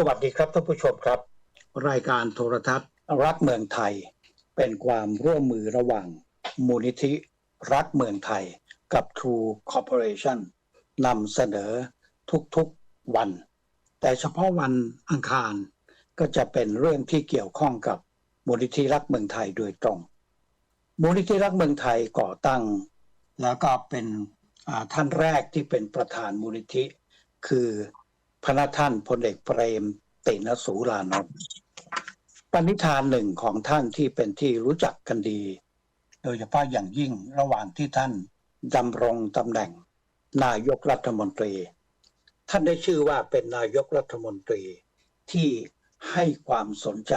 สวัสดีครับท่านผู้ชมครับ รายการโทรทัศน์ รักเมืองไทย เป็นความร่วมมือระหว่างมูลนิธิ รักเมืองไทย กับ True Corporation นำเสนอทุกๆวัน แต่เฉพาะวันอังคารก็จะเป็นเรื่องที่เกี่ยวข้องกับมูลนิธิรักเมืองไทยโดยตรง มูลนิธิรักเมืองไทยก่อตั้ง แล้วก็เป็นอ่าท่านแรกที่เป็นประธานมูลนิธิ คือ พระท่านพลเอกเปรมตินสูรานนท์ปณิธานหนึ่งของท่านที่เป็นที่รู้จักกันดี โดยเฉพาะอย่างยิ่งระหว่างที่ท่านดำรงตำแหน่ง นายกรัฐมนตรี ท่านได้ชื่อว่าเป็นนายกรัฐมนตรีที่ให้ความสนใจ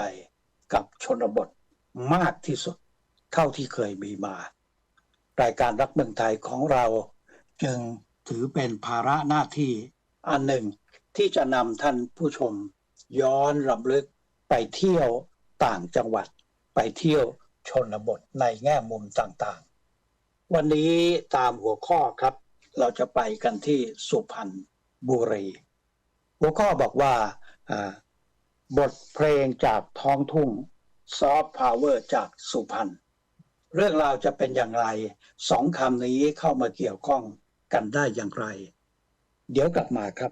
กับชนบทมากที่สุด เท่าที่เคยมีมา รายการรักเมืองไทยของเราจึงถือเป็นภาระหน้าที่อันหนึ่ง ที่จะนำท่านผู้ชมย้อนรำลึกไปเที่ยวต่างจังหวัด ไปเที่ยวชนบทในแง่มุมต่างๆ วันนี้ตามหัวข้อครับ เราจะไปกันที่สุพรรณบุรี หัวข้อบอกว่าบทเพลงจากท้องทุ่งซอฟต์พาวเวอร์จากสุพรรณเรื่องราวจะเป็นอย่างไรสองคำนี้เข้ามาเกี่ยวข้องกันได้อย่างไร เดี๋ยวกลับมาครับ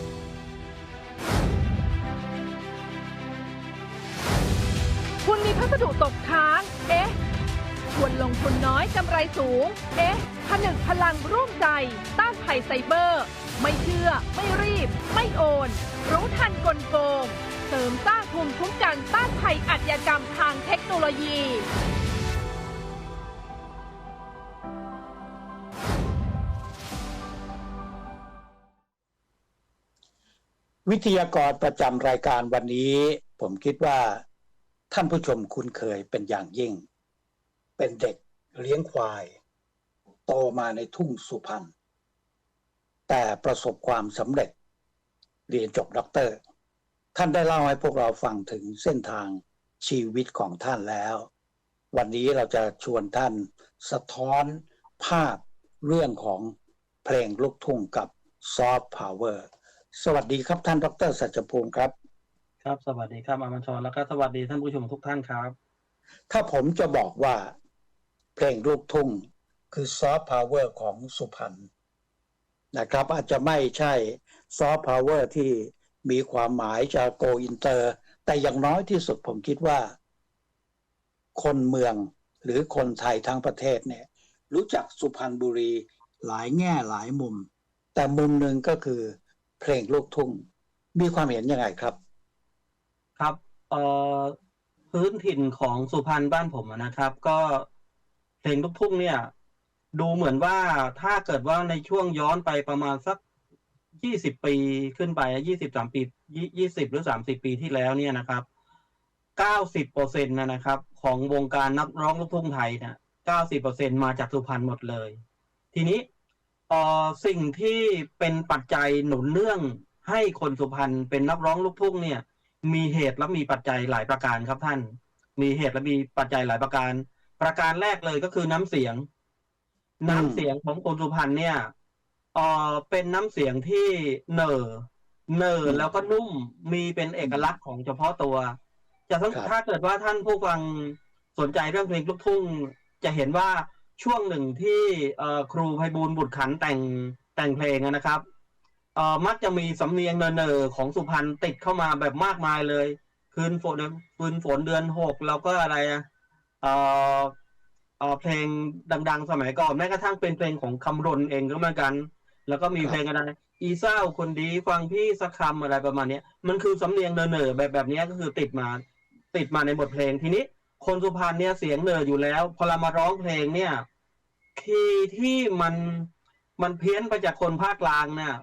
สดุตกค้าง เอ๊ะชวนลงทุนน้อยกำไรสูง เอ๊ะ ผนึกพลังร่วมใจ ต้านภัยไซเบอร์ ไม่เชื่อ ไม่รีบ ไม่โอน รู้ทันกลโกง เสริมสร้างภูมิคุ้มกันต้านภัยอาชญากรรมทางเทคโนโลยีวิทยากรประจำรายการวันนี้ ผมคิดว่า ท่านผู้ชมคุ้นเคยเป็นอย่างยิ่ง เป็นเด็กเลี้ยงควาย โตมาในทุ่งสุพรรณแต่ประสบความสำเร็จ เรียนจบด็อกเตอร์ ท่านได้เล่าให้พวกเราฟังถึงเส้นทางชีวิตของท่านแล้ว วันนี้เราจะชวนท่านสะท้อนภาพเรื่องของเพลงลูกทุ่งกับซอฟต์พาวเวอร์สวัสดีครับท่านดรสัจภูมิครับ ครับ สวัสดีครับอามันชรแล้วก็สวัสดีท่านผู้ชมทุกท่านครับ ถ้าผมจะบอกว่า เพลงลูกทุ่งคือซอฟต์พาวเวอร์ของสุพรรณนะครับ อาจจะไม่ใช่ซอฟต์พาวเวอร์ที่มีความหมายจะโกอินเตอร์ แต่อย่างน้อยที่สุดผมคิดว่า คนเมืองหรือคนไทยทั้งประเทศเนี่ย รู้จักสุพรรณบุรีหลายแง่หลายมุม แต่มุมหนึ่งก็คือเพลงลูกทุ่งมีความเห็นยังไงครับ ครับเอ่อพื้นถิ่นของสุพรรณบ้านผมอะนะครับ ก็เพลงลูกทุ่งเนี่ย ดูเหมือนว่าถ้าเกิดว่าในช่วงย้อนไปประมาณสักยี่สิบปีขึ้นไปยี่สิบสามปียี่สิบหรือสามสิบปีที่แล้วเนี่ยนะครับเก้าสิบเปอร์เซ็นต์นะครับ ของวงการนักร้องลูกทุ่งไทยเนี่ยเก้าสิบเปอร์เซ็นมาจากสุพรรณหมดเลย ทีนี้เอ่อสิ่งที่เป็นปัจจัยหนุนเนื่องให้คนสุพรรณเป็นนักร้องลูกทุ่งเนี่ย มีเหตุและมีปัจจัยหลายประการครับท่าน มีเหตุและมีปัจจัยหลายประการ ประการแรกเลยก็คือน้ำเสียง น้ำเสียงของคนสุพรรณเนี่ยเออเป็นน้ำเสียงที่เหน่อเหน่อแล้วก็นุ่มมีเป็นเอกลักษณ์ของเฉพาะตัวจะสังครับถ้าเกิดว่าท่านผู้ฟังสนใจเรื่องเพลงลูกทุ่ง จะเห็นว่าช่วงหนึ่งที่เอ่อครูไพบูลย์บุตรขันธ์แต่งแต่งเพลงอะนะครับ เอ่อมักจะมีสำเนียงเนอๆของสุพรรณติดเข้ามาแบบมากมายเลย คืนฝนคืนฝนเดือนหกแล้วก็อะไรอะเอ่อเอ่อเพลงดัง ๆ สมัยก่อนแม้กระทั่งเป็นเพลงของคำรณเองก็เหมือนกัน แล้วก็มีเพลงอะไรอีเศร้าคนดีฟังพี่สักคำอะไรประมาณเนี้ยมันคือสำเนียงเนอๆแบบแบบนี้ก็คือติดมา ติดมาในบทเพลงทีนี้ คนสุพรรณเนี่ยเสียงเนออยู่แล้ว พอเรามาร้องเพลงเนี่ยคีย์ที่มันมันเพี้ยนไปจากคนภาคกลางเนี่ย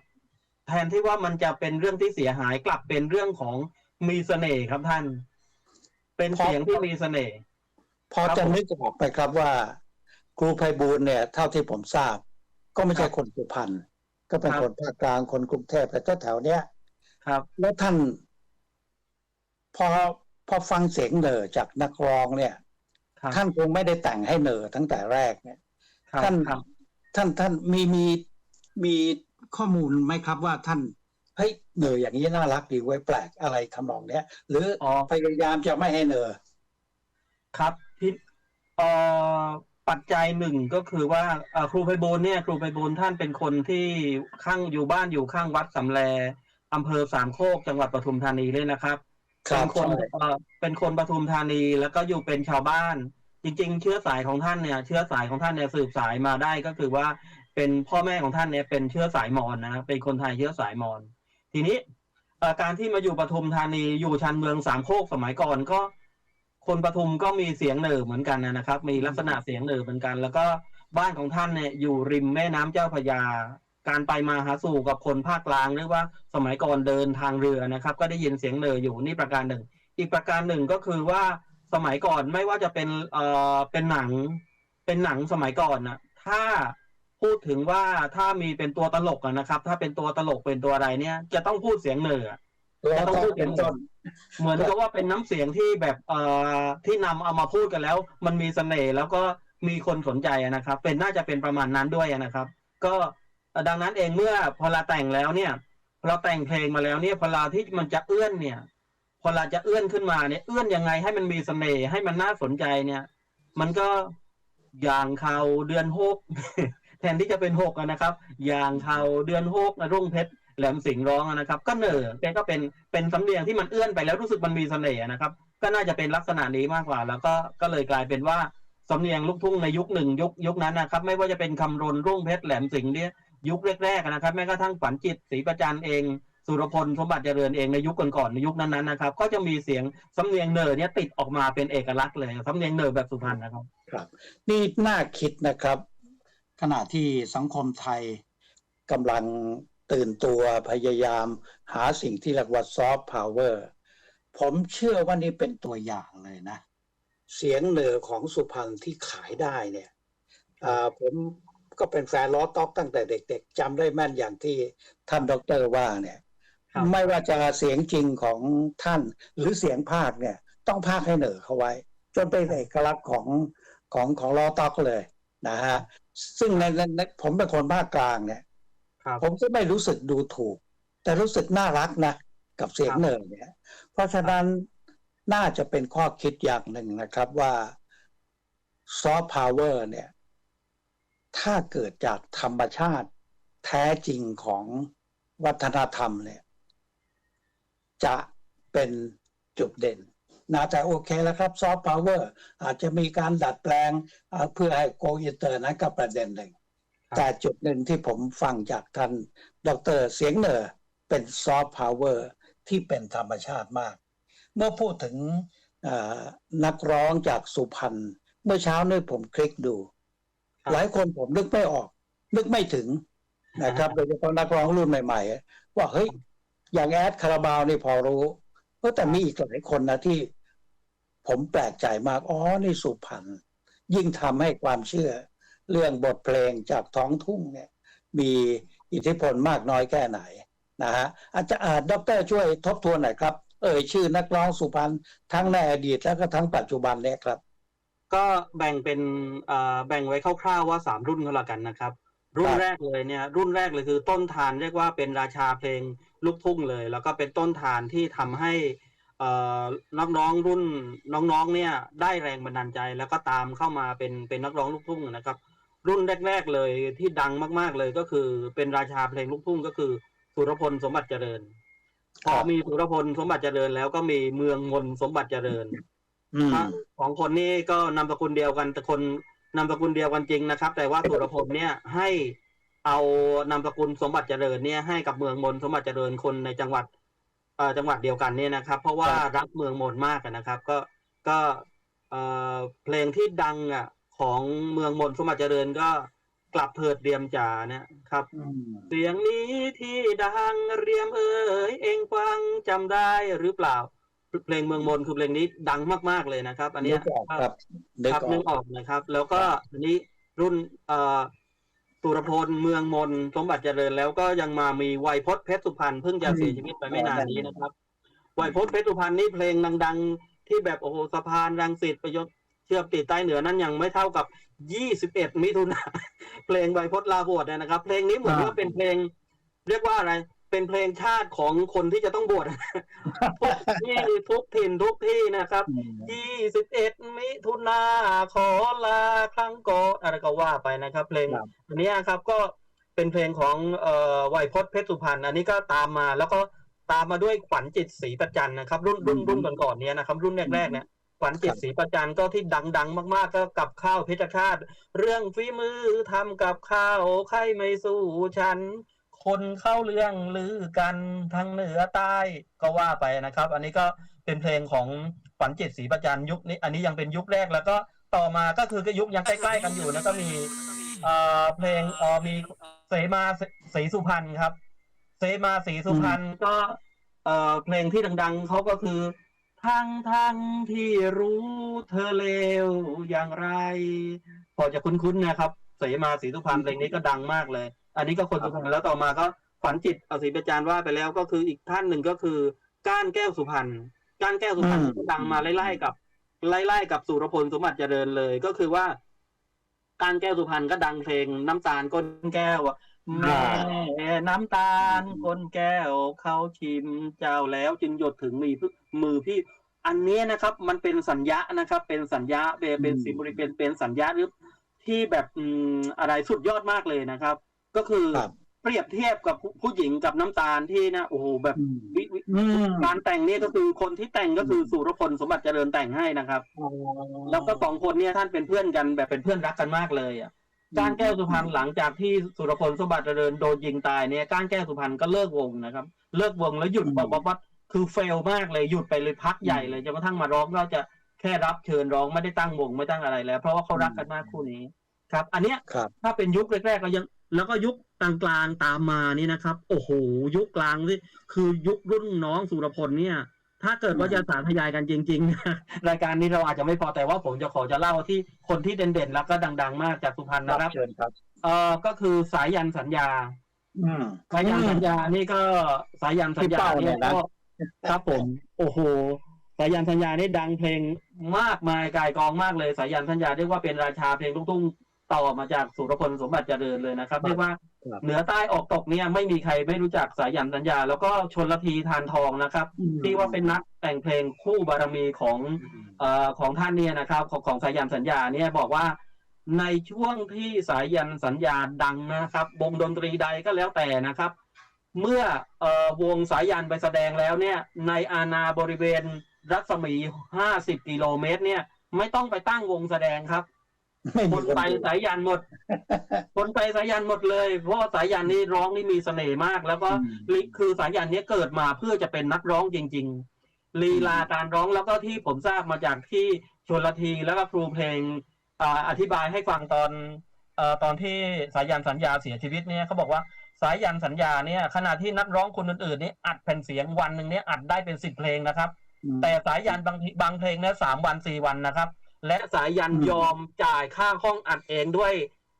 แทนที่ว่ามันจะเป็นเรื่องที่เสียหายกลับเป็นเรื่องของมีเสน่ห์ครับท่าน เป็นเสียงที่มีเสน่ห์พอครับจะผมนึกออกไหมครับว่า ครูไพบูลย์เนี่ย เท่าที่ผมทราบ ก็ไม่ใช่ครับคนสุพรรณก็เป็นครับคนภาคกลางคนกรุงเทพแต่แถวๆเนี้ยครับ แล้วท่าน พอพอฟังเสียงเหน่อจากนักร้องเนี่ยครับท่านคงไม่ได้แต่งให้เหน่อตั้งแต่แรกเนี่ยครับท่านครับท่านท่านมีมีมี ข้อมูลไหมครับว่าท่านเฮ้ยเหน่ออย่างนี้น่ารักดีไว้ยแปลกอะไรทำนองเนี้ย หรืออ๋อพยายามจะไม่ให้เหน่อครับที่เอ่อปัจจัยหนึ่งก็คือว่าเอ่อครูไพบูลย์เนี่ยครูไพบูลย์ท่านเป็นคนที่ข้างอยู่บ้านอยู่ข้างวัดสำแลอำเภอสามโคกจังหวัดปทุมธานีเลยนะครับเป็นคนใช่เอ่อเป็นคนปทุมธานีแล้วก็อยู่เป็นชาวบ้าน จริง ๆ เชื้อสายของท่านเนี่ย เชื้อสายของท่านเนี่ยสืบสายมาได้ก็คือว่า เป็นพ่อแม่ของท่านเนี่ยเป็นเชื้อสายมอญนะเป็นคนไทยเชื้อสายมอญทีนี้อ่อการที่มาอยู่ปทุมธานีอยู่ชันเมืองสามโคกสมัยก่อนก็ คนปทุมก็มีเสียงเหน่อเหมือนกันนะครับ มีลักษณะเสียงเหน่อเหมือนกัน แล้วก็บ้านของท่านเนี่ยอยู่ริมแม่น้ำเจ้าพระยา การไปมาหาสู่กับคนภาคกลางหรือว่าสมัยก่อนเดินทางเรือนะครับ ก็ได้ยินเสียงเหน่ออยู่นี่ประการหนึ่ง อีกประการหนึ่งก็คือว่าสมัยก่อนไม่ว่าจะเป็นเอ่อเป็นหนังเป็นหนังสมัยก่อนนะถ้า พูดถึงว่าถ้ามีเป็นตัวตลกอะนะครับ ถ้าเป็นตัวตลกเป็นตัวอะไรเนี่ย จะต้องพูดเสียงเหน่ออะแล้วต้องก็พูดเป็นต้นเหมือนกับว่าเป็นน้ำเสียงที่แบบเอ่อที่นำเอามาพูดกันแล้ว มันมีเสน่ห์แล้วก็มีคนสนใจอะนะครับ เป็นน่าจะเป็นประมาณนั้นด้วยอะนะครับ ก็ดังนั้นเองเมื่อพอเราแต่งแล้วเนี่ยพอเราแต่งเพลงมาแล้วเนี่ยพอเราที่มันจะเอื้อนเนี่ย พอเราจะเอื้อนขึ้นมาเนี่ยเอื้อนยังไงให้มันมีเสน่ห์ให้มันน่าสนใจเนี่ย มันก็อย่างเขาเดือนหก แทนที่จะเป็นหกนะครับ อย่างเขาเดือนหกนะรุ่งเพชรแหลมสิงห์ร้องนะครับ ก็เหน่อแกก็เป็นเป็นสำเนียงที่มันเอื้อนไปแล้วรู้สึกมันมีเสน่ห์นะครับ ก็น่าจะเป็นลักษณะนี้มากกว่า แล้วก็ก็เลยกลายเป็นว่าสำเนียงลูกทุ่งในยุคหนึ่งยุคยุคนั้นนะครับ ไม่ว่าจะเป็นคำรณรุ่งเพชรแหลมสิงห์เนี่ยยุคแรกๆนะครับแม้กระทั่งฝันจิตศรีประจันเองสุรพลสมบัติเจริญเองในยุคก่อนๆในยุคนั้นๆนะครับ ก็จะมีเสียงสำเนียงเนอเนี่ยติดออกมาเป็นเอกลักษณ์เลยสำเนียงเนอแบบสุพรรณนะครับ ครับ นี่น่าคิดนะครับ ขณะที่สังคมไทยกำลังตื่นตัวพยายามหาสิ่งที่เรียกว่าซอฟต์พาวเวอร์ผมเชื่อว่านี่เป็นตัวอย่างเลยนะ เสียงเหนือของสุพรรณที่ขายได้เนี่ยอ่าผมก็เป็นแฟนล้อต็อกตั้งแต่เด็กๆจำได้แม่นอย่างที่ท่านดอกเตอรว่าเนี่ยครับไม่ว่าจะเสียงจริงของท่านหรือเสียงภาคเนี่ย ต้องภาคให้เหนือเขาไว้ จนเป็นเอกลักษณ์ของของของล้อต็อกเลยนะฮะ ซึ่งในในในผมเป็นคนภาคกลางเนี่ยครับผมก็ไม่รู้สึกดูถูก แต่รู้สึกน่ารักนะ กับเสียงครับเหนือเนี่ย เพราะฉะนั้นน่าจะเป็นข้อคิดอย่างหนึ่งนะครับว่าซอฟต์พาวเวอร์เนี่ย ถ้าเกิดจากธรรมชาติแท้จริงของวัฒนธรรมเนี่ย จะเป็นจุดเด่น นะแต่โอเคแล้วครับซอฟต์พาวเวอร์อาจจะมีการดัดแปลงอ่าเพื่อให้โกอินเตอร์นั้นก็ประเด็นหนึ่งครับแต่จุดหนึ่งที่ผมฟังจากท่านดอกเตอรเสียงเหนือเป็นซอฟต์พาวเวอร์ที่เป็นธรรมชาติมาก เมื่อพูดถึงอ่านักร้องจากสุพรรณเมื่อเช้านี่ผมคลิกดูครับหลายคนผมนึกไม่ออก นึกไม่ถึงนะครับโดยเฉพาะนักร้องรุ่นใหม่ๆว่าเฮ้ยอย่างแอดคาราบาวนี่พอรู้ก็แต่มีอีกหลายคนนะที่ ผมแปลกใจมากอ๋อนี่สุพรรณยิ่งทำให้ความเชื่อ เรื่องบทเพลงจากท้องทุ่งเนี่ยมีอิทธิพลมากน้อยแค่ไหนนะฮะอาจารย์อ่าดรช่วยทบทวนหน่อยครับ เอ่ยชื่อนักร้องสุพรรณทั้งในอดีตแล้วก็ทั้งปัจจุบันเนี่ยครับ ก็แบ่งเป็นแบ่งไว้คร่าวๆว่าสามรุ่นก็แล้วกันนะครับ รุ่นแรกเลยเนี่ยรุ่นแรกเลยคือต้นทานเรียกว่าเป็นราชาเพลงลูกทุ่งเลย แล้วก็เป็นต้นทานที่ทำให้ นักร้องรุ่นน้องๆเนี่ยได้แรงบันดาลใจแล้วก็ตามเข้ามาเป็นเป็นนักร้องลูกทุ่งนะครับ รุ่นแรก ๆเลยที่ดังมาก ๆเลยก็คือเป็นราชาเพลงลูกทุ่งก็คือสุรพลสมบัติเจริญ พอครับมีสุรพลสมบัติเจริญแล้วก็มีเมืองมนสมบัติเจริญอืมสองคนนี้ก็นามสกุลเดียวกันแต่คนนามสกุลเดียวกันจริงนะครับ แต่ว่าสุรพลเนี่ยให้เอานามสกุลสมบัติเจริญเนี่ยให้กับเมืองมนสมบัติเจริญคนในจังหวัด เอ่อจังหวัดเดียวกันเนี่ยนะครับ เพราะว่าครับรักเมืองมนมากอะนะครับ ก็ก็เอ่อเพลงที่ดังอะของเมืองมนสมบัติเจริญก็กลับเถิดเรียมจ๋าเนี่ยครับ เสียงนี้ที่ดังเรียมเอ่ยเองฟังจำได้หรือเปล่า เพลงเมืองมนต์คือเพลงนี้ดังมาก ๆเลยนะครับ อันเนี้ยนึกออกครับนึกครับอนึอกกออกนะครับ แล้วก็อันนี้รุ่นเอ่อ สุรพลเมืองมนสมบัติเจริญแล้วก็ยังมามีไวยพจน์เพชรสุพรรณเพิ่งจะเสียชีวิตไปไม่นานนี้นะครับไวยพจน์เพชรสุพรรณนี่เพลงดัง ๆ ที่แบบโอ้โหสะพานรังสิตประยชน์เชื่อมติดใต้เหนือนั้นยังไม่เท่ากับ 21 มิถุนาเพลงไวยพจน์ลาบวชเนี่ยนะครับ เพลงนี้เหมือนว่าเป็นเพลง เรียกว่าอะไร เป็นเพลงชาติของคนที่จะต้องบวชทุกที่ทุกถิ่นทุกที่นะครับยี่สิบเอ็ดมิถุนาขอลาครั้งก่อนอะไรก็ว่าไปนะครับ เพลงครับอันเนี้ยครับก็เป็นเพลงของเอ่อไวยพจน์เพชรสุพรรณอันนี้ก็ตามมาแล้วก็ตามมาด้วยขวัญจิตศรีประจันนะครับ รุ่นรุ่นรุ่นก่อนๆเนี้ยนะครับ รุ่นแรกๆเนี่ยขวัญจิตศรีประจันก็ที่ดัง ๆ มาก ๆ ก็กับข้าวเพชรฆาตเรื่องฝีมือทำกับข้าวใครไม่สู้ฉัน คนเข้าเรื่องลือกันทั้งเหนือใต้ก็ว่าไปนะครับ อันนี้ก็เป็นเพลงของขวัญจิตศรีประจันยุคนี้ อันนี้ยังเป็นยุคแรกแล้วก็ต่อมาก็คือก็ยุคยังใกล้ๆกันอยู่นะก็มีเอ่อเพลงเอ่อมีเสมาศรีสุพรรณครับ เสมาศรีสุพรรณก็เอ่อเพลงที่ดัง ๆเขาก็คือทั้งทั้งที่รู้เธอเลวอย่างไร พอจะคุ้นๆนะครับ เสมาศรีสุพรรณเพลงนี้ก็ดังมากเลย อันนี้ก็คนสุพรรณแล้วต่อมาก็ขวัญจิตเอาศรีประจานว่าไปแล้วก็คืออีกท่านหนึ่งก็คือ ก้านแก้วสุพรรณก้านแก้วสุพรรณอืมก็ดังมาไล่ๆกับ ไล่ๆกับสุรพลสมบัติเจริญเลย ก็คือว่า ก้านแก้วสุพรรณก็ดังเพลงน้ำตาลก้นแก้วอะแม่น้ำตาลก้นแก้วเขาชิมเจ้าแล้วจึงหยดถึงมือพี่มือพี่อันนี้นะครับ มันเป็นสัญญานะครับ เป็นสัญญาเป็นเป็นอืมสิบริเป็นเป็นสัญญาหรือที่แบบอืมอะไรสุดยอดมากเลยนะครับ ก็คือครับเปรียบเทียบกับผู้ผู้หญิงกับน้ำตาลที่นะโอ้โหแบบอืมวิวิอืมการแต่งเนี่ยก็คือคนที่แต่งก็คือสุรพลสมบัติเจริญแต่งให้นะครับ แล้วก็สองคนเนี่ยท่านเป็นเพื่อนกันแบบเป็นเพื่อนรักกันมากเลยอะก้านแก้วสุพรรณหลังจากที่สุรพลสมบัติเจริญโดนยิงตายเนี่ยก้านแก้วสุพรรณก็เลิกวงนะครับ เลิกวงแล้วหยุดอืม บอกว่าคือเฟลมากเลยหยุดไปเลยพักใหญ่เลยจนกระทั่งมาร้องก็จะแค่รับเชิญร้องไม่ได้ตั้งวงไม่ตั้งอะไรแล้ว เพราะว่าเขารักกันมากคู่นี้ ครับ อันเนี้ย ครับ ถ้าเป็นยุคแรกๆก็ยัง แล้วก็ยุคกลางๆตามมานี่นะครับ โอ้โห ยุคกลางนี่คือยุครุ่นน้องสุรพลเนี่ย ถ้าเกิดว่าจะสาธยายกันจริงๆนะรายการนี้เราอาจจะไม่พอแต่ว่าผมจะขอจะเล่าที่คนที่เด่นๆ แล้วก็ดัง ๆ มากจากสุพรรณนะครับเชิญครับเอ่อก็คือสายยันสัญญาอืมสายยันสัญญานี่ก็สายยันสัญญาพี่เป้าเนี่เนี่ยยนะก็ครับผม โอ้โหสายยันสัญญานี่ดังเพลงมากมายกายกองมากเลยสายยันสัญญาเรียกว่าเป็นราชาเพลงลูกทุ่ง ต่อมาจากสุรพลสมบัติเจริญเลยนะครับเรียกว่าครับเหนือใต้ออกตกเนี่ยไม่มีใครไม่รู้จักสายยันสัญญา แล้วก็ชนละทีทานทองนะครับ ที่ว่าเป็นนักแต่งเพลงคู่บารมีของเอ่อของท่านเนี่ยนะครับ ของของสายันสัญญาเนี่ยบอกว่าในช่วงที่สายันสัญญาดังนะครับวงดนตรีใดก็แล้วแต่นะครับ เมื่อเอ่อวงสายันไปแสดงแล้วเนี่ย ในอาณาบริเวณรัศมี 50 กิโลเมตร เนี่ย ไม่ต้องไปตั้งวงแสดงครับ ไม่คมีนคนไปดู สายยันหมด คนไปสายยันหมดเลย เพราะว่าสายยันนี่ร้องนี่มีเสน่ห์มาก แล้วก็อืม ลิคือสายยันเนี้เกิดมาเพื่อจะเป็นนักร้องจริง ๆ ลีลาการร้องแล้วก็ที่ผมทราบมาจากที่ชนละทีแล้วก็ครูเพลงอ่าอธิบายให้ฟังตอนเอ่อตอนที่สายันสัญญาเสียชีวิตเนี่ยเขาบอกว่าสายันสัญญาเนี่ยขณะที่นักร้องคนอื่นๆนี่อัดแผ่นเสียงวันหนึ่งเนี่ยอัดได้เป็นสิบเพลงนะครับ แต่สายยันบางทีบางเพลงเนี่ยสามวันสี่วันนะครับ และสายยันอืมยอมจ่ายค่าห้องอัดเองด้วย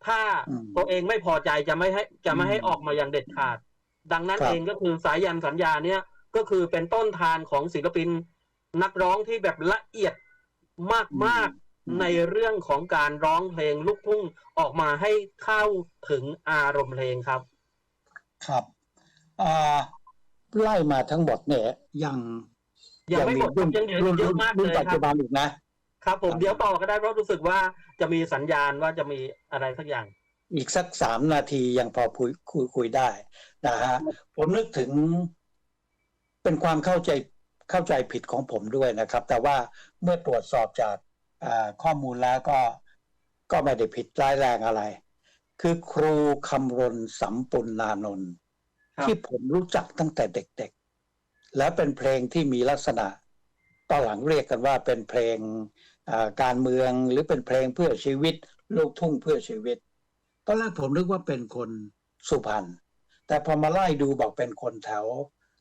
ถ้าอืมตัวเองไม่พอใจจะไม่ให้จะไม่ให้อืมออกมาอย่างเด็ดขาด ดังนั้นครับเองก็คือสายยันสัญญาเนี่ยก็คือเป็นต้นทานของศิลปินนักร้องที่แบบละเอียดมากๆในเรื่องของการร้องเพลงลูกทุ่งออกมาให้เข้าถึงอารมณ์เพลงครับ ครับอ่าไล่มาทั้งหมดเนี่ยยังยังไม่หมดรุ่นยังเหลือรุ่นเยอะมากรุ่นเลยปัจครัจุบบันอีกนะ ครับผมครับเดี๋ยวต่อก็ได้เพราะรู้สึกว่าจะมีสัญญาณว่าจะมีอะไรสักอย่าง อีกสักสามนาทียังพอคุยคุยคุยได้นะฮะผมนึกถึงเป็นความเข้าใจเข้าใจผิดของผมด้วยนะครับ แต่ว่าเมื่อตรวจสอบจากอ่าข้อมูลแล้วก็ก็ไม่ได้ผิดร้ายแรงอะไร คือครูคำรณสัมปุณนานนท์ครับที่ผมรู้จักตั้งแต่เด็กๆ แล้วเป็นเพลงที่มีลักษณะตอนหลังเรียกกันว่าเป็นเพลงอ่า การเมืองหรือเป็นเพลงเพื่อชีวิต ลูกทุ่งเพื่อชีวิต ตอนแรกผมนึกว่าเป็นคนสุพรรณแต่พอมาไล่ดูบอกเป็นคนแถว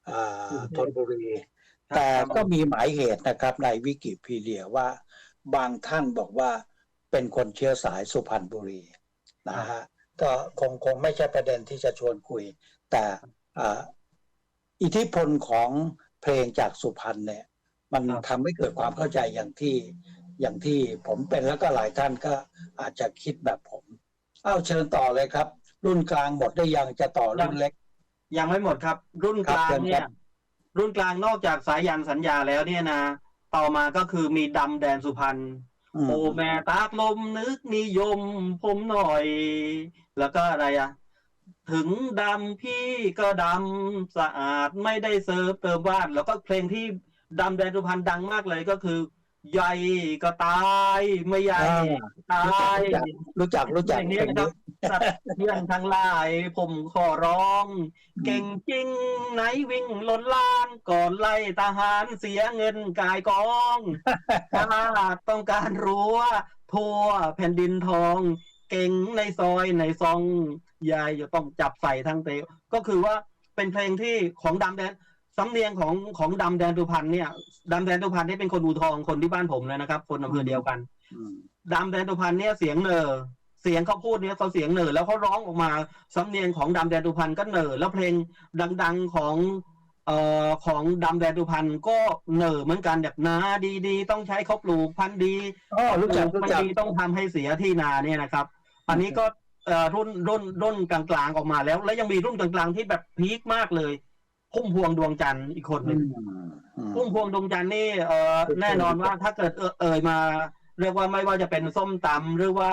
อ่าธนบุรีแต่ก็มีหมายเหตุนะครับในวิกิพีเดียว่า บางท่านบอกว่าเป็นคนเชื้อสายสุพรรณบุรีนะฮะก็คงคงไม่ใช่ประเด็นที่จะชวนคุย แต่อ่าอิทธิพลของเพลงจากสุพรรณเนี่ย มันครับทำให้เกิดความเข้าใจอย่างที่ อย่างที่ผมเป็นแล้วก็หลายท่านก็อาจจะคิดแบบผมเอ้าเชิญต่อเลยครับ รุ่นกลางหมดได้ยังจะต่อรุ่นเล็ก ยังไม่หมดครับ รุ่นกลางครับเชิญเนี่คยรับรุ่นกลางนอกจากสายยันสัญญาแล้วเนี่ยนะ ต่อมาก็คือมีดำแดนสุพรรณอืมโอแม่ตากลมนึกนิยมผมหน่อย แล้วก็อะไรอะถึงดำพี่ก็ดำสะอาดไม่ได้เซิร์ฟเติมวาดแล้วก็เพลงที่ดำแดนสุพรรณดังมากเลยก็คือ ใหญ่ก็ตายไม่ใหญ่อ่าตายรู้จักรู้จักอย่างเพนี้ลงนะครับนี้สัตว์เพื่อนทั้งหลาย ผมขอร้อง เก่งจริงไหนวิ่งล้นล้านก่อนไล่ทหารเสียเงินกายกองถ้าต้องการรู้ว่าทั่วแผ่นดินทอง เก่งในซอยในซองยายจะต้องจับใส่ทั้งเตวก็คือว่าเป็นเพลงที่ของดำแดน สำเนียงของของดำแดนตุพันเนี่ยดำแดนตุพันนี่เป็นคนอูทองคนที่บ้านผมเลยนะครับ คนอำเภอเดียวกันอืมดำแดนตุพันเนี่ยเสียงเหนอเสียงเขาพูดเนี่ยเขาเสียงเหนอแล้วเขาร้องออกมาสำเนียงของดำแดนตุพันก็เหนอแล้วเพลงดัง ๆของเอ่อของดำแดนตุพันก็เหนอเหมือนกันแบบนาดีๆ ต้องใช้เขาปลูกพันธุ์ดีอ๋อรู้จักปลูรู้พันจักธุ์ดีต้องทำให้เสียที่นาเนี่ยนะครับ อันนี้ก็เอ่อรุ่นรุ่นรุ่นกลางๆออกมาแล้ว แล้วยังมีรุ่นกลางๆที่แบบพีคมากเลย พุ่มพวงดวงจันทร์อีกคนหอืนึ่งมอืมพุ่มพวงดวงจันทร์นี่เอ่อคือแน่นอนว่าถ้าเกิดเอ่อเอ่ยมา เรียกว่าไม่ว่าจะเป็นส้มตำหรือว่า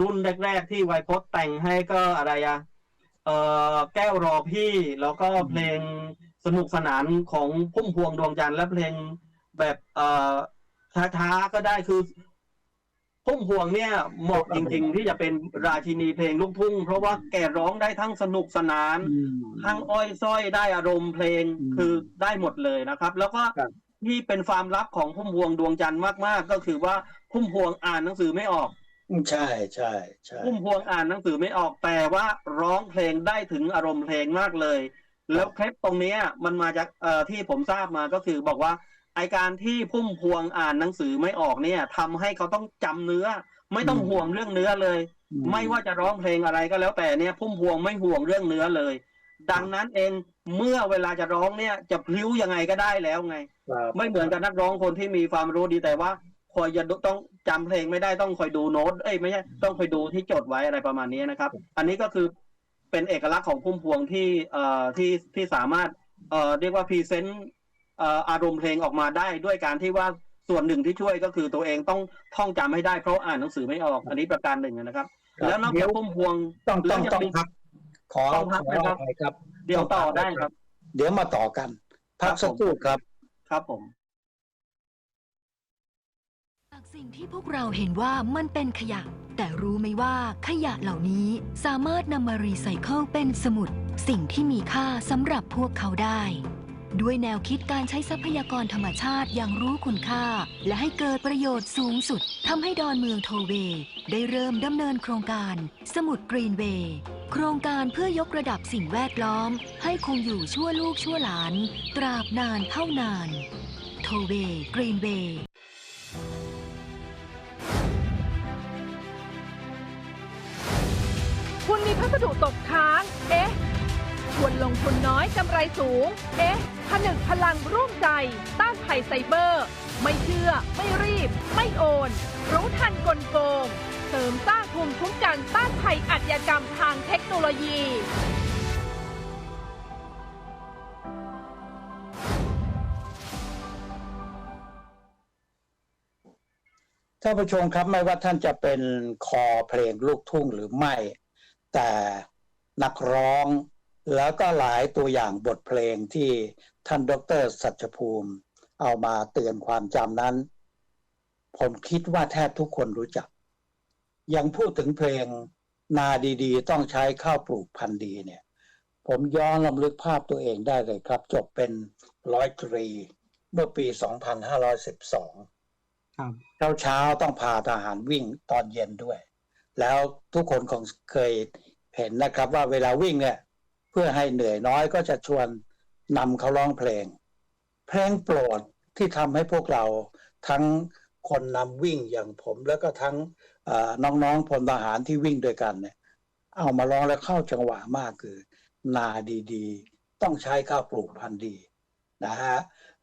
รุ่นแรก ๆ ที่ไวยพจน์แต่งให้ก็อะไรอะเอ่อแก้วรอพี่แล้วก็เพลงสนุกสนานของพุ่มพวงดวงจันทร์และเพลงแบบเอ่อช้าๆก็ได้คือ พุ่มพวงเนี่ยเหมาะจริง ๆ ที่จะเป็นราชินีเพลงลูกทุ่ง เพราะว่าแกร้องได้ทั้งสนุกสนานอืมทั้งอ้อยส้อยได้อารมณ์เพลงอืมคือได้หมดเลยนะครับ แล้วก็ครับที่เป็นความลับของพุ่มพวงดวงจันทร์มากๆ ก็คือว่าพุ่มพวงอ่านหนังสือไม่ออก ใช่ใช่ใช่พุ่มพวงอ่านหนังสือไม่ออกแต่ว่าร้องเพลงได้ถึงอารมณ์เพลงมากเลย แล้วเคล็ดตรงเนี้ยมันมาจากเอ่อที่ผมทราบมาก็คือบอกว่า ไอการที่พุ่มพวงอ่านหนังสือไม่ออกเนี่ยทำให้เขาต้องจำเนื้อ ไม่ต้องห่วงเรื่องเนื้อเลยอืไม่ว่าจะร้องเพลงอะไรก็แล้วแต่เนี่ยพุ่มพวงไม่ห่วงเรื่องเนื้อเลย ดังนั้นเองเมื่อเวลาจะร้องเนี่ยจะพลิ้วยังไงก็ได้แล้วไงครับไม่เหมือนกับนักร้องคนที่มีความรู้ดีแต่ว่าคอยจะต้องจำเพลงไม่ได้ต้องคอยดูโน้ตเอ้ยไม่ใช่ต้องคอยดูที่จดไว้อะไรประมาณนี้นะครับ อันนี้ก็คือเป็นเอกลักษณ์ของพุ่มพวงที่เอ่อที่ที่สามารถเอ่อเรียกว่าพรีเซนต์เอ่ออารมณ์เพลงออกมาได้ด้วยการที่ว่าส่วนหนึ่งที่ช่วยก็คือตัวเองต้องท่องจำให้ได้เพราะอ่านหนังสือไม่ออกอันนี้ประการหนึ่งนะครับครับแล้วนอกจากพุ่มพวงต้องต้องแล้วยังต้องมีพักขอต้องพักขอนะครับอภัยครับ เดี๋ยวต่อได้ครับ เดี๋ยวมาต่อกันพักสักครู่ครับ ครับผมจากสิ่งที่พวกเราเห็นว่ามันเป็นขยะ แต่รู้ไหมว่าขยะเหล่านี้สามารถนำมารีไซเคิลเป็นสมุด สิ่งที่มีค่าสำหรับพวกเขาได้ ด้วยแนวคิดการใช้ทรัพยากรธรรมชาติอย่างรู้คุณค่า และให้เกิดประโยชน์สูงสุดทำให้ดอนเมืองโทเวได้เริ่มดำเนินโครงการ สมุดกรีนเวย์โครงการเพื่อยกระดับสิ่งแวดล้อม ให้คงอยู่ชั่วลูกชั่วหลาน ตราบนานเท่านาน โทเวกรีนเวย์คุณมีพัสดุตกค้าง เอ๊ะ ชวนลงทุนน้อยกำไรสูง เอ๊ะ ผนึกพลังร่วมใจ ต้านภัยไซเบอร์ ไม่เชื่อ ไม่รีบ ไม่โอน รู้ทันกลโกง เสริมสร้างภูมิคุ้มกันต้านภัยอาชญากรรมทางเทคโนโลยีท่านผู้ชมครับไม่ว่าท่านจะเป็นคอเพลงลูกทุ่งหรือไม่ แต่นักร้อง แล้วก็หลายตัวอย่างบทเพลงที่ท่านดรสัจภูมิ เอามาเตือนความจำนั้น ผมคิดว่าแทบทุกคนรู้จัก ยังพูดถึงเพลงนาดีๆ ต้องใช้ข้าวปลูกพันธุ์ดีเนี่ย ผมย้อนลำลึกภาพตัวเองได้เลยครับ จบเป็นร้อยตรี เมื่อปี 2512ครับเช้าเช้าๆต้องพาทหารวิ่งตอนเย็นด้วย แล้วทุกคนคงเคยเห็นนะครับว่าเวลาวิ่งเนี่ย เพื่อให้เหนื่อยน้อยก็จะชวนนำเขาร้องเพลง เพลงโปรดที่ทำให้พวกเราทั้งคนนำวิ่งอย่างผมแล้วก็ทั้งน้องๆพลทหารที่วิ่งด้วยกันเนี่ย เอามาร้องแล้วเข้าจังหวะมากคือ นาดีๆ ต้องใช้ข้าวปลูกพันธุ์ดีนะฮะ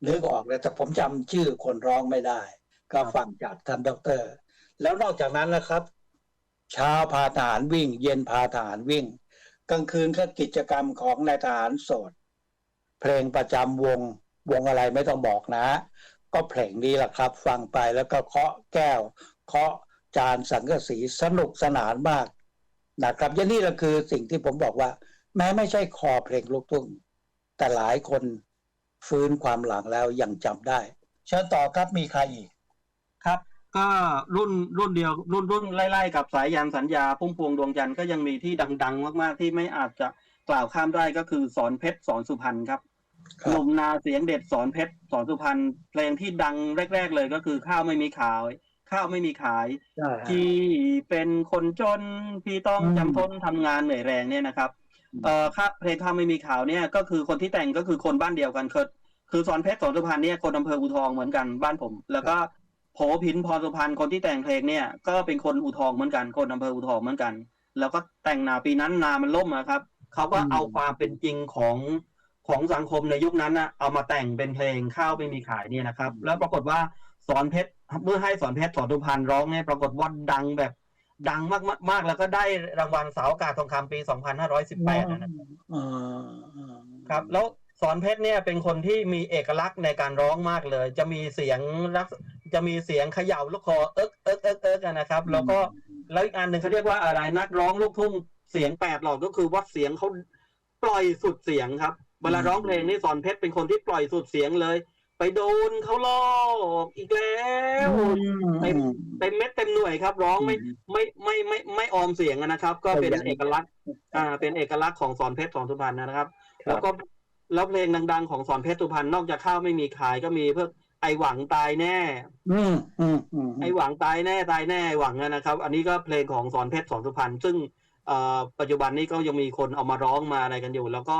นึกออกเลยแต่ผมจำชื่อคนร้องไม่ได้ ก็ฟังจากท่านด็อกเตอร์ แล้วนอกจากนั้นนะครับ เช้าพาทหารวิ่ง เย็นพาทหารวิ่ง กลางคืนก็กิจกรรมของนายทหารโสด เพลงประจำวงวงอะไรไม่ต้องบอกนะ ก็เพลงนี้แหละครับ ฟังไปแล้วก็เคาะแก้ว เคาะจานสังกะสีสนุกสนานมากนะครับและนี่แหละคือสิ่งที่ผมบอกว่า แม้ไม่ใช่คอเพลงลูกทุ่งแต่หลายคนฟื้นความหลังแล้วยังจำได้ เชิญต่อครับมีใครอีกครับ ก็รุ่นรุ่นเดียว รุ่นรุ่นไล่ๆกับสายยานสัญญาพุ่มพวงดวงจันทร์ก็ยังมีที่ดัง ๆ มากๆ ที่ไม่อาจจะกล่าวข้ามได้ก็คือสอนเพชรสอนสุพรรณครับครับหนุ่มนาเสียงเด็ดสอนเพชรสอนสุพรรณเพลงที่ดังแรก ๆ เลยก็คือข้าวไม่มีขายข้าวไม่มีขายใช่ฮะพี่เป็นคนจนพี่ต้องอืมจำทนทำงานเหนื่อยแรงเนี่ยนะครับอืมเอ่อค่าเพลงข้าวไม่มีข่าวเนี่ย ก็คือคนที่แต่งก็คือคนบ้านเดียวกันคือคือสอนเพชรสอนสุพรรณเนี่ยคนอำเภออูทองเหมือนกันบ้านผม แล้วก็ โผพินพรสุพรรณคนที่แต่งเพลงเนี่ย ก็เป็นคนอูทองเหมือนกันคนอำเภออูทองเหมือนกัน แล้วก็แต่งนาปีนั้นนามันล่มนะครับเขาก็เอาความเป็นจริงของของสังคมในยุคนั้นนะเอามาแต่งเป็นเพลงข้าวไม่มีขายเนี่ยนะครับ แล้วปรากฏว่าสอนเพชรเมื่อให้สอนเพชรสอนสุพรรณร้องเนี่ยปรากฏว่าดังแบบดังมากๆมากแล้วก็ได้รางวัลสาวอากาศทองคำปี 2518นะครับอ่าครับแล้วสอนเพชรเนี่ยเป็นคนที่มีเอกลักษณ์ในการร้องมากเลย จะมีเสียงรัก จะมีเสียงเขย่าลูกคอเอิกเอิกเอิกเอิกอะนะครับ แล้วก็แล้วอีกอันหนึ่งเขาเรียกว่าอะไรนักร้องลูกทุ่งเสียงแปดหลอดก็คือว่าเสียงเขาปล่อยสุดเสียงครับเวลาร้องเพลงนี่สอนเพชรเป็นคนที่ปล่อยสุดเสียงเลย ไปโดนเขาลอกอีกแล้วเต็มเต็มเม็ดเต็มหน่วยครับ ร้องไม่ไม่ไม่ไม่ไม่ไม่ออมเสียงอะนะครับ ก็เป็นเอกลักษณ์ อ่า เป็นเอกลักษณ์ของสอนเพชรสอนสุพรรณนะครับ แล้วก็แล้วเพลงดัง ๆ ของสอนเพชรสุพรรณนอกจากข้าวไม่มีขายก็มีเพื่อ ไอหวังตายแน่ อืมอืมอืมไอหวังตายแน่ตายแน่ไอหวังอะนะครับ อันนี้ก็เพลงของสอนเพชรสอนสุพรรณซึ่งเอ่อปัจจุบันนี้ก็ยังมีคนเอามาร้องมาอะไรกันอยู่ แล้วก็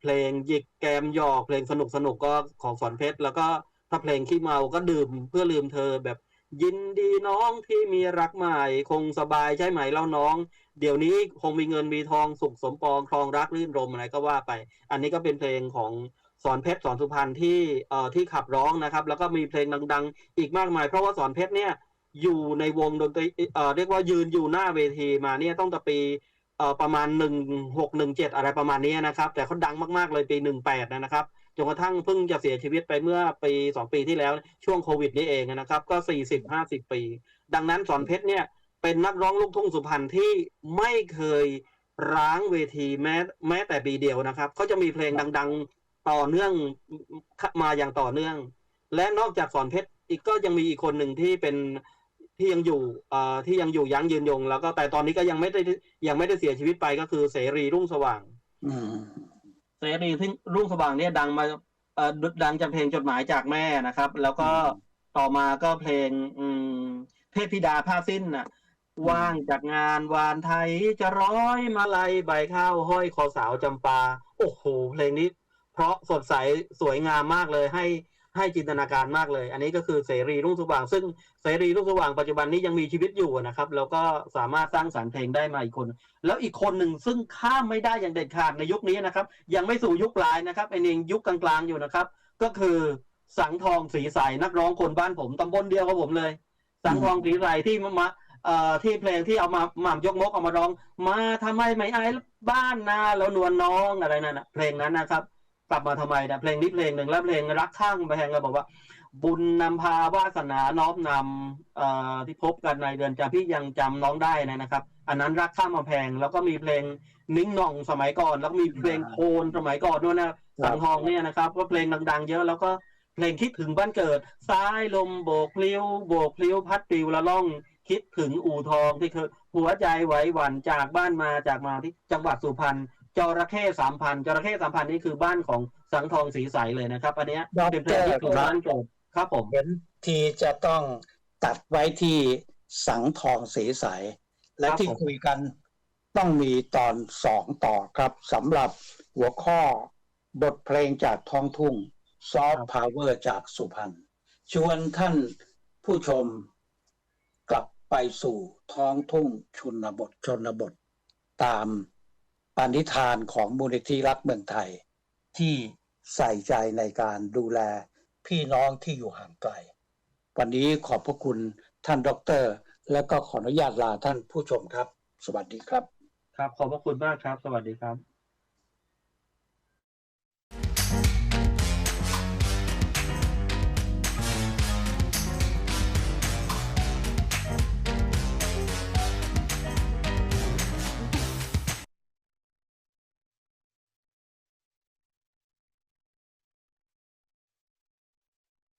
เพลงหยิกแกมหยอกเพลงสนุกสนุกก็ของสอนเพชรแล้วก็ถ้าเพลงขี้เมาก็ดื่มเพื่อลืมเธอแบบยินดีน้องที่มีรักใหม่คงสบายใช่ไหมเล่าน้อง เดี๋ยวนี้คงมีเงินมีทองสุขสมปองครองรักรื่นรมอะไรก็ว่าไป อันนี้ก็เป็นเพลงของ สอนเพชรสอนสุพรรณที่เอ่อที่ขับร้องนะครับ แล้วก็มีเพลงดัง ๆ อีกมากมาย เพราะว่าสอนเพชรเนี่ยอยู่ในวงดนตรีเอ่อเรียกว่ายืนอยู่หน้าเวทีมาเนี่ยต้องแต่ปีเอ่อประมาณหนึ่งหกหนึ่งเจ็ดอะไรประมาณนี้นะครับ แต่เขาดังมากๆเลยปีหนึ่งแปดนะครับจนกระทั่งเพิ่งจะเสียชีวิตไปเมื่อปีสองปีที่แล้วช่วงโควิดนี้เองนะครับ ก็สี่สิบห้าสิบปี ดังนั้นสอนเพชรเนี่ยเป็นนักร้องลูกทุ่งสุพรรณที่ไม่เคยร้างเวทีแม้แม้แต่ปีเดียวนะครับเขาจะมีเพลงดัง ๆ ต่อเนื่องมาอย่างต่อเนื่อง และนอกจากสอนเพชรอีกก็ยังมีอีกคนหนึ่งที่เป็นที่ยังอยู่เอ่อที่ยังอยู่ยั้งยืนยง แล้วก็แต่ตอนนี้ก็ยังไม่ได้ยังไม่ได้เสียชีวิตไปก็คือเสรีรุ่งสว่างอืมเสรีที่รุ่งสว่างเนี่ยดังมาเอ่อดังจากเพลงจดหมายจากแม่นะครับ แล้วก็ต่อมาก็เพลง อืมเทพธิดาผ้าสิ้นน่ะ ว่างจากงานวานไทยจะร้อยมาลัยใบข้าวห้อยคอสาวจำปา โอ้โห เพลงนี้ เพราะสดใสสวยงามมากเลยให้ให้จินตนาการมากเลย อันนี้ก็คือเสรีรุ่งสว่าง ซึ่งเสรีรุ่งสว่างปัจจุบันนี้ยังมีชีวิตอยู่นะครับ แล้วก็สามารถสร้างสรรค์เพลงได้มาอีกคน แล้วอีกคนหนึ่งซึ่งข้ามไม่ได้อย่างเด็ดขาดในยุคนี้นะครับ ยังไม่สู่ยุคปลายนะครับไอ้นี่ยุคกลางๆอยู่นะครับ ก็คือสังทองสีใสนักร้องคนบ้านผมตำบลเดียวกับผมเลย สังทองสีใสที่มามาเอ่อที่เพลงที่เอามาหม่ำยกมกเอามาร้อง มาทำไมไม่อายบ้านนาแล้วนวลน้องอะไรนั่นนะเพลงนั้นนะครับ กลับมาทำไมนะเพลงนี้เพลงหนึ่งแล้วเพลงรักข้างแพงก็บอกว่า บุญนำพาวาสนาน้อมนำเอ่อที่พบกันในเดือนจำพี่ยังจำน้องได้นะครับ อันนั้นรักข้ามมาแพง แล้วก็มีเพลงนิ้งหน่องสมัยก่อน แล้วก็มีเพลงโทนสมัยก่อนด้วยนะสังทองเนี่ยนะครับก็เพลงดัง ๆ เยอะแล้วก็เพลงคิดถึงบ้านเกิดซ้ายลมโบกพลิ้วโบกพลิ้วพัดปลิวละล่องคิดถึงอู่ทองที่เคยหัวใจไหวหวั่นจากบ้านมาจากมาที่จังหวัดสุพรรณ จระเข้สามพันจระเข้สามพันนี่คือบ้านของสังทองสีใสเลยนะครับ อันเนี้ยเป็นเพลงที่คือบ้านเกิดครับผมเห็นทีจะต้องตัดไว้ที่สังทองสีใส และครับที่ผมคุยกันต้องมีตอนสองต่อครับสำหรับหัวข้อบทเพลงจากท้องทุ่งซอฟต์พาวเวอร์จากสุพรรณชวนท่านผู้ชมกลับไปสู่ท้องทุ่งชุนบทชนบทตาม ปณิธานของมูลนิธิรักเมืองไทย ที่ใส่ใจในการดูแลพี่น้องที่อยู่ห่างไกล วันนี้ขอบพระคุณท่านด็อกเตอร์ และก็ขออนุญาตลาท่านผู้ชมครับ สวัสดีครับ ครับ ขอบพระคุณมากครับ สวัสดีครับ